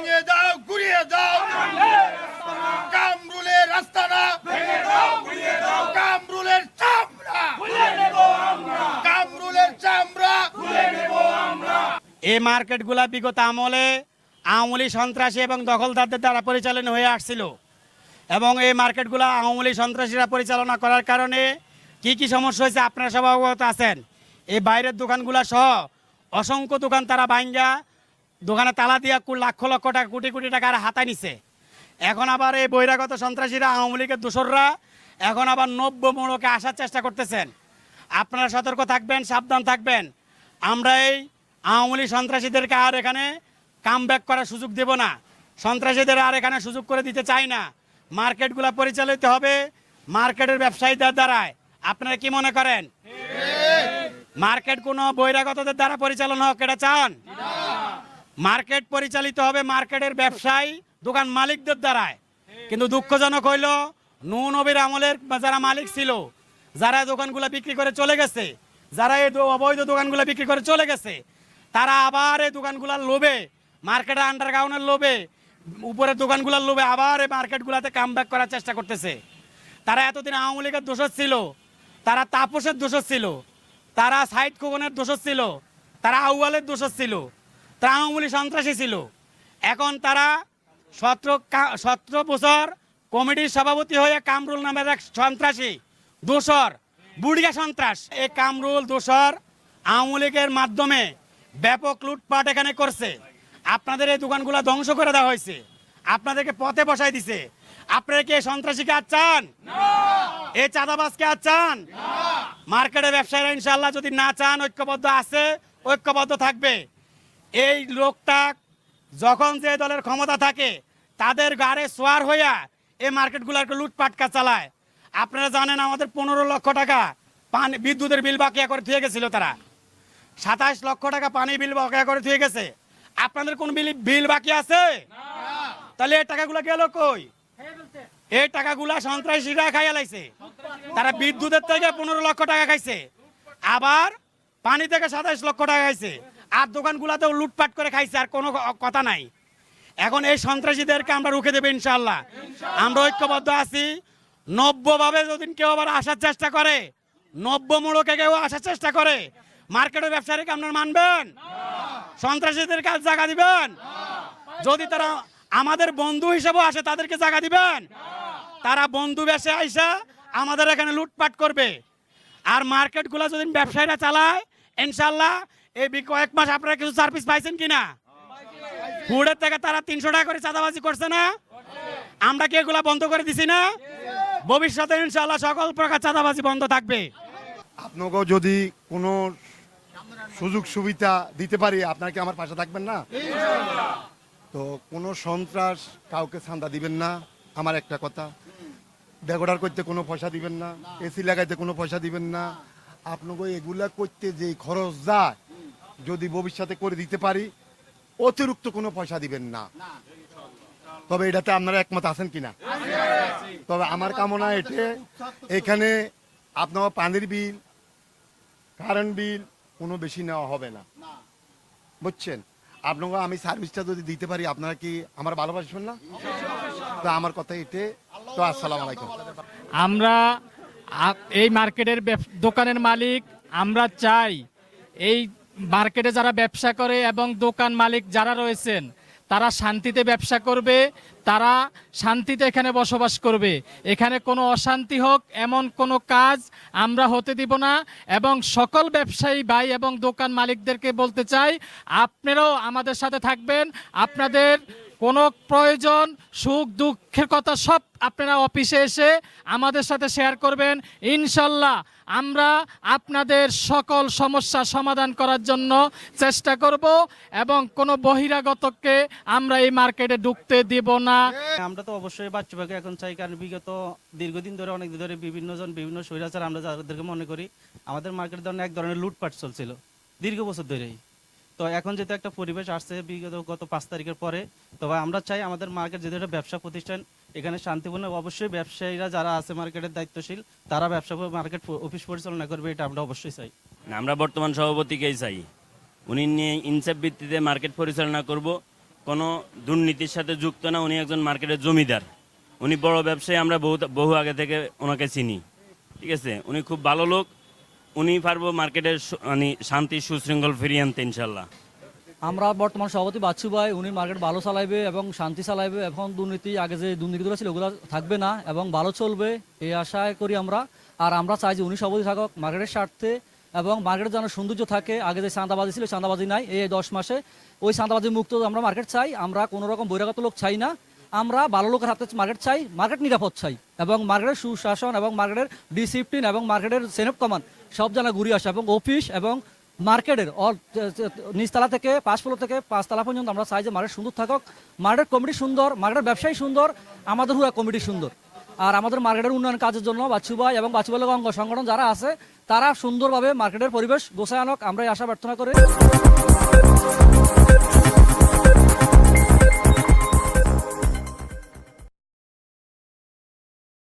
ভেঙে দাও গুড়িয়ে দাও। কামরুলের রাস্তানা কামরুলের চামড়া। কামরুলের চামড়া। এই মার্কেটগুলা বিগত আমলে আওয়ামী সন্ত্রাসী এবং দখলদারদের দ্বারা পরিচালনা হয়ে আসছিল। এবং এই মার্কেটগুলো আওয়ামী সন্ত্রাসীরা পরিচালনা করার কারণে কি কি সমস্যা হয়েছে আপনারা সব অবগত আছেন? এই বাইরের দোকানগুলা সহ অসংখ্য দোকান তারা ভাঙ্গা দোকানে তালা দিয়া লাখ লক্ষ টাকা কোটি কোটি টাকার হাতায় নিছে। এখন আবার এই বহিরাগত সন্ত্রাসীরা আওয়ামী লীগের দোসররা এখন আবার নব্য মোড়কে আসার চেষ্টা করতেছেন। আপনারা সতর্ক থাকবেন সাবধান থাকবেন। আমরা এই আওয়ামী লীগ সন্ত্রাসীদেরকে আর এখানে কাম ব্যাক করার সুযোগ দেব না। সন্ত্রাসীদের আর এখানে সুযোগ করে দিতে চাই না। মার্কেটগুলো পরিচালিত হবে মার্কেটের ব্যবসায়ীদের দ্বারায়। আপনারা কি মনে করেন? মার্কেট কোনো বহিরাগতদের দ্বারা পরিচালনা হোক এটা চান? মার্কেট পরিচালিত হবে মার্কেটের ব্যবসায়ী, দোকান মালিকদের দ্বারায়। কিন্তু দুঃখজনক হইল নু নবীর আমলের যারা মালিক ছিল, যারা দোকানগুলো বিক্রি করে চলে গেছে, যারা এই অবৈধ দোকানগুলো বিক্রি করে চলে গেছে, তারা আবার এই দোকানগুলোর লোভে, মার্কেটের আন্ডারগ্রাউন্ডের লোভে, উপরের দোকানগুলোর লোভে আবার এই মার্কেটগুলোতে কাম ব্যাক করার চেষ্টা করতেছে। তারা এতদিন আওয়ামী লীগের দোষর ছিল, তারা তাপসের দোষর ছিল, তারা সাইদ খোকনের দোষর ছিল, তারা আউয়ালের দোষর ছিল তারা আওয়ামী সন্ত্রাসী ছিল। এখন তারা সতেরো সতেরো বছর কমিটির সভাপতি হয়ে কামরুল নামের এক সন্ত্রাসী দোসর বুড়িয়া সন্ত্রাস। এই কামরুল দোসর আওয়ামী লীগের মাধ্যমে ব্যাপক লুটপাট এখানে করছে। আপনাদের এই দোকানগুলো ধ্বংস করে দেওয়া হয়েছে। আপনাদেরকে পথে বসাই দিছে। আপনারা কি সন্ত্রাসীকে আর চান? এই চাঁদাবাজকে আর চান? মার্কেটে ব্যবসায়ীরা ইনশাল্লাহ যদি না চান ঐক্যবদ্ধ আছে ঐক্যবদ্ধ থাকবে। এই লোকটা যখন যে দলের ক্ষমতা থাকে তাদের গাড়ে সোয়ার হইয়া এই মার্কেটগুলোকে লুটপাটকা চালায়। আপনারা জানেন আমাদের পনেরো লক্ষ টাকা পানি বিদ্যুতের বিল বাকিয়া করে থুয়ে গেছিল তারা। সাতাশ লক্ষ টাকা পানি বিল বাকিয়া করে থুয়ে গেছে। আপনাদের কোন বিল বিল বাকি আছে? তাহলে এই টাকাগুলো গেল কই? এই টাকাগুলা সন্ত্রাসীরা খাইয়া লাইছে। তারা বিদ্যুতের থেকে পনেরো লক্ষ টাকা খাইছে। আবার পানি থেকে সাতাইশ লক্ষ টাকা খাইছে। আর দোকানগুলাতেও লুটপাট করে খাইছে, আর কোনো কথা নাই। এখন এই সন্ত্রাসীদেরকে আমরা রুখে দেবো ইনশাল্লাহ আমরা ঐক্যবদ্ধ আছি। নব্যভাবে যদি কেউ আবার আসার চেষ্টা করে, নব্য মোড়কে কেউ আসার চেষ্টা করে, মার্কেটের ব্যবসায়ীকে আপনারা মানবেন? সন্ত্রাসীদের কাজ জায়গা দিবেন? যদি তারা আমাদের বন্ধু হিসেবে আসে, তাদেরকে জায়গা দিবেন? তারা বন্ধু বেশে আইসা আমাদের এখানে লুটপাট করবে। আর মার্কেটগুলো যদি ব্যবসায়ীরা চালায় ইনশাল্লাহ এই বি- কয়েক মাস আপনারা কিছু সার্ভিস পাইছেন কিনা? ফুডের থেকে তারা তিনশো টাকা করে চাঁদাবাজি করছে না? আমরা কি এগুলা বন্ধ করে দিছি না? ভবিষ্যতে ইনশাল্লাহ সকল প্রকার চাঁদাবাজি বন্ধ থাকবে। আপনাকেও যদি কোনো সুযোগ সুবিধা দিতে পারি আপনারা কি আমার পাশে থাকবেন না? তো কোনো সন্ত্রাস কাউকে চান্দা দিবেন না আমার একটা কথা। ডেকোরার করতে কোনো পয়সা দিবেন না এসি লাগাইতে কোনো পয়সা দিবেন না। আপনাকে এগুলা করতে যে খরচ যায় যদি ভবিষ্যতে করে দিতে পারি অতিরিক্ত কোনো পয়সা দিবেন না। তবে এটাতে আপনারা একমত আছেন কিনা তবে আমার কামনা এটে এখানে আপনার পানির বিল কারেন্ট বিল কোনো বেশি নেওয়া হবে না। বুঝছেন? আপনাকে আমি সার্ভিসটা যদি দিতে পারি আপনারা কি আমার ভালোবাসবেন না? তো আমার কথা এটে তো আসসালাম আলাইকুম। আমরা এই মার্কেটের দোকানের মালিক আমরা চাই এই মার্কেটে যারা ব্যবসা করে এবং দোকান মালিক যারা রয়েছেন, তারা শান্তিতে ব্যবসা করবে, তারা শান্তিতে এখানে বসবাস করবে। এখানে কোনো অশান্তি হোক, এমন কোনো কাজ আমরা হতে দিব না এবং সকল ব্যবসায়ী ভাই এবং দোকান মালিকদেরকে বলতে চাই, আপনারাও আমাদের সাথে থাকবেন, আপনাদের কোনো প্রয়োজন, সুখ, দুঃখের কথা সব আপনারা অফিসে এসে আমাদের সাথে শেয়ার করবেন। ইনশাল্লাহ আমরা আপনাদের সকল সমস্যা সমাধান করার জন্য চেষ্টা করব এবং কোনো বহিরাগতকে আমরা এই মার্কেটে ঢুকতে দিব না। আমরা তো অবশ্যই বাচ্চাকে এখন চাই, কারণ বিগত দীর্ঘদিন ধরে অনেক ধরে বিভিন্ন জন, বিভিন্ন স্বৈরাচার আমরা যাদেরকে মনে করি, আমাদের মার্কেট ধরনের এক ধরনের লুটপাট চলছিল দীর্ঘ বছর ধরেই। তো এখন যেহেতু একটা পরিবেশ আসছে বিগত গত পাঁচ তারিখের পরে তবে আমরা চাই আমাদের মার্কেট যেহেতু একটা ব্যবসা প্রতিষ্ঠান, এখানে শান্তিপূর্ণ অবশ্যই ব্যবসায়ীরা যারা আছে মার্কেটের দায়িত্বশীল, তারা ব্যবসা মার্কেট অফিস পরিচালনা করবে, এটা আমরা অবশ্যই চাই। আমরা বর্তমান সভাপতিকেই চাই। উনি নিয়ে ইনসেপ ভিত্তিতে মার্কেট পরিচালনা করব। কোনো দুর্নীতির সাথে যুক্ত না, উনি একজন মার্কেটের জমিদার। উনি বড় ব্যবসায়ী, আমরা বহু বহু আগে থেকে ওনাকে চিনি। ঠিক আছে? উনি খুব ভালো লোক উনি পারব মার্কেটের মানে শান্তি সুশৃঙ্খল ফিরিয়ে আনতে, ইনশাল্লাহ। আমরা বর্তমান সভাপতি বাচ্চু ভাই, উনি মার্কেট ভালো চালাইবে এবং শান্তি চালাইবে। এখন দুর্নীতি, আগে যে দুর্নীতিগুলো ছিল ওগুলো থাকবে না এবং ভালো চলবে, এই আশায় করি আমরা। আর আমরা চাই যে উনি সভাপতি থাকুক, মার্কেটের স্বার্থে এবং মার্কেটের যেন সৌন্দর্য থাকে। আগে যে চাঁদাবাজি ছিল, চাঁদাবাজি নাই এই দশ মাসে। ওই চাঁদাবাজি মুক্ত আমরা মার্কেট চাই। আমরা কোনো রকম বহিরাগত লোক চাই না। আমরা ভালো লোকের হাতে মার্কেট চাই, মার্কেট নিরাপদ চাই এবং মার্কেটের সুশাসন এবং মার্কেটের ডিসিপ্লিন এবং মার্কেটের সেনপ কমান সব জায়গায় ঘুরে আসে এবং অফিস এবং মার্কেটের অল নিচতলা থেকে পাঁচ ফ্লোর থেকে পাঁচতলা পর্যন্ত আমরা চাই যে মার্কেট সুন্দর থাকুক। মার্কেট কমিটি সুন্দর মার্কেটের ব্যবসায়ী সুন্দর, আমাদের হুয়া কমিটি সুন্দর। আর আমাদের মার্কেটের উন্নয়ন কাজের জন্য বাচ্চু ভাই এবং বাচ্চু ভাই অঙ্গ সংগঠন যারা আছে, তারা সুন্দরভাবে মার্কেটের পরিবেশ গোছায় আনক। আমরা এই আশা প্রার্থনা করি।